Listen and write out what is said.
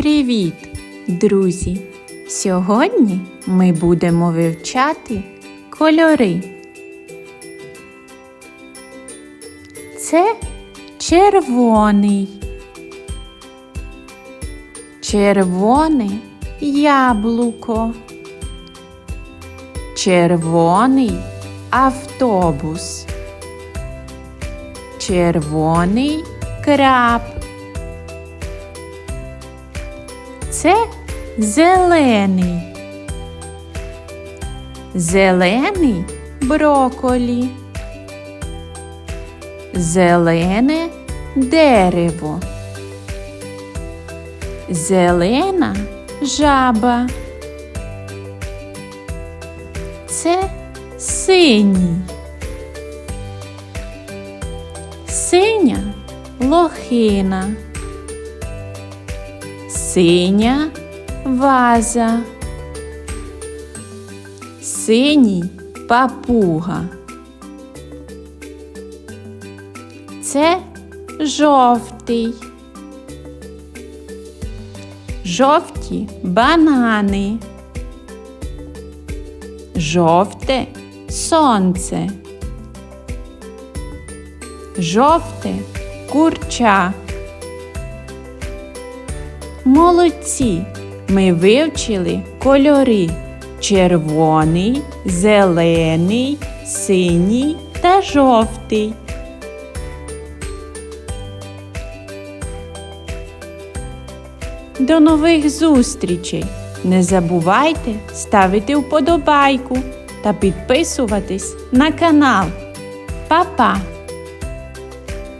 Привіт, друзі! Сьогодні ми будемо вивчати кольори. Це червоний. Червоне яблуко. Червоний автобус. Червоний краб. Це зелений. Зелений броколі. Зелене дерево. Зелена жаба. Це синій. Синя лохина. Синя ваза. Синій папуга. Це жовтий. Жовті банани. Жовте сонце. Жовте курча. Молодці! Ми вивчили кольори червоний, зелений, синій та жовтий. До нових зустрічей! Не забувайте ставити вподобайку та підписуватись на канал. Па-па!